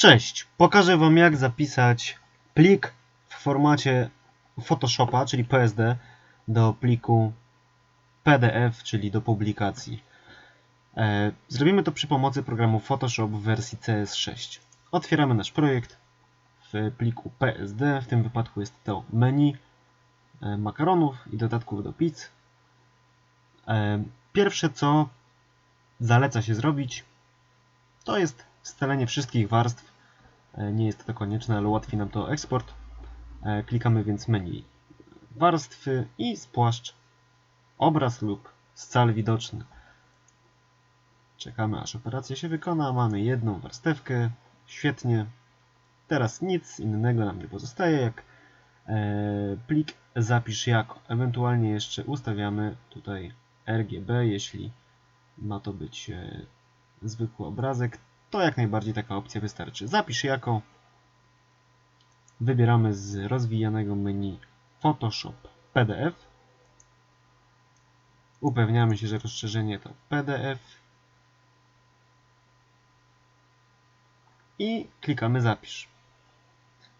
Cześć! Pokażę Wam jak zapisać plik w formacie Photoshopa, czyli PSD, do pliku PDF, czyli do publikacji. E, Zrobimy to przy pomocy programu Photoshop w wersji CS6. Otwieramy nasz projekt w pliku PSD, w tym wypadku jest to menu e, makaronów i dodatków do pizz. E, Pierwsze co zaleca się zrobić, to jest scalenie wszystkich warstw. E, Nie jest to konieczne, ale ułatwi nam to eksport. E, Klikamy więc menu warstwy i spłaszcz obraz lub scal widoczny. Czekamy aż operacja się wykona. Mamy jedną warstewkę. Świetnie. Teraz nic innego nam nie pozostaje jak e, plik zapisz jako. Ewentualnie jeszcze ustawiamy tutaj RGB, jeśli ma to być zwykły obrazek, to jak najbardziej taka opcja wystarczy. Zapisz jako. Wybieramy z rozwijanego menu Photoshop PDF. Upewniamy się, że rozszerzenie to PDF. I klikamy zapisz.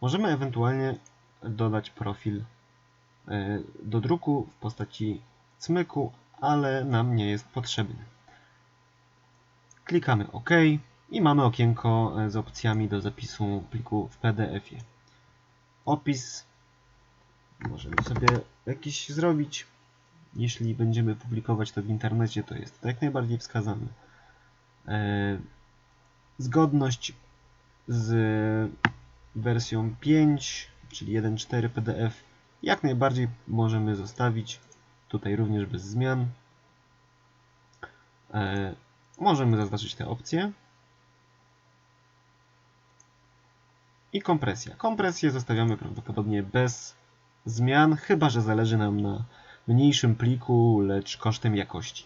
Możemy ewentualnie dodać profil e, do druku w postaci cmyku, ale nam nie jest potrzebny. Klikamy OK i mamy okienko e, z opcjami do zapisu pliku w PDF-ie. Opis możemy sobie jakiś zrobić. Jeśli będziemy publikować to w internecie, to jest to jak najbardziej wskazane. E, Zgodność z wersją 5, czyli 1.4 PDF, jak najbardziej możemy zostawić. Tutaj również bez zmian. Możemy zaznaczyć te opcje. I kompresja. Kompresję zostawiamy prawdopodobnie bez zmian, chyba że zależy nam na mniejszym pliku, lecz kosztem jakości.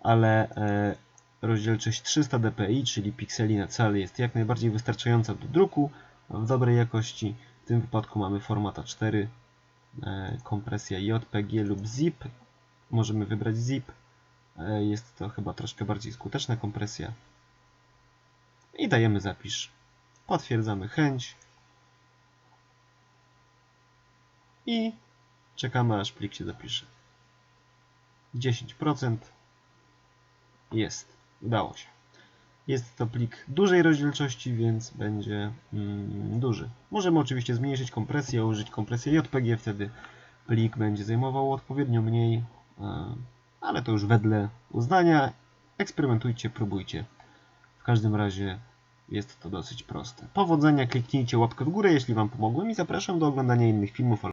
Ale e, rozdzielczość 300 dpi, czyli pikseli na cal, jest jak najbardziej wystarczająca do druku w dobrej jakości. W tym wypadku mamy format A4, e, kompresja JPG lub ZIP. Możemy wybrać ZIP. E, Jest to chyba troszkę bardziej skuteczna kompresja. I dajemy zapisz. Potwierdzamy chęć. I czekamy aż plik się zapisze. 10% jest. Udało się. Jest to plik dużej rozdzielczości, więc będzie mm, duży. Możemy oczywiście zmniejszyć kompresję, użyć kompresji JPG, wtedy plik będzie zajmował odpowiednio mniej, e, ale to już wedle uznania. Eksperymentujcie, próbujcie. W każdym razie jest to dosyć proste. Powodzenia, kliknijcie łapkę w górę, jeśli Wam pomogłem i zapraszam do oglądania innych filmów.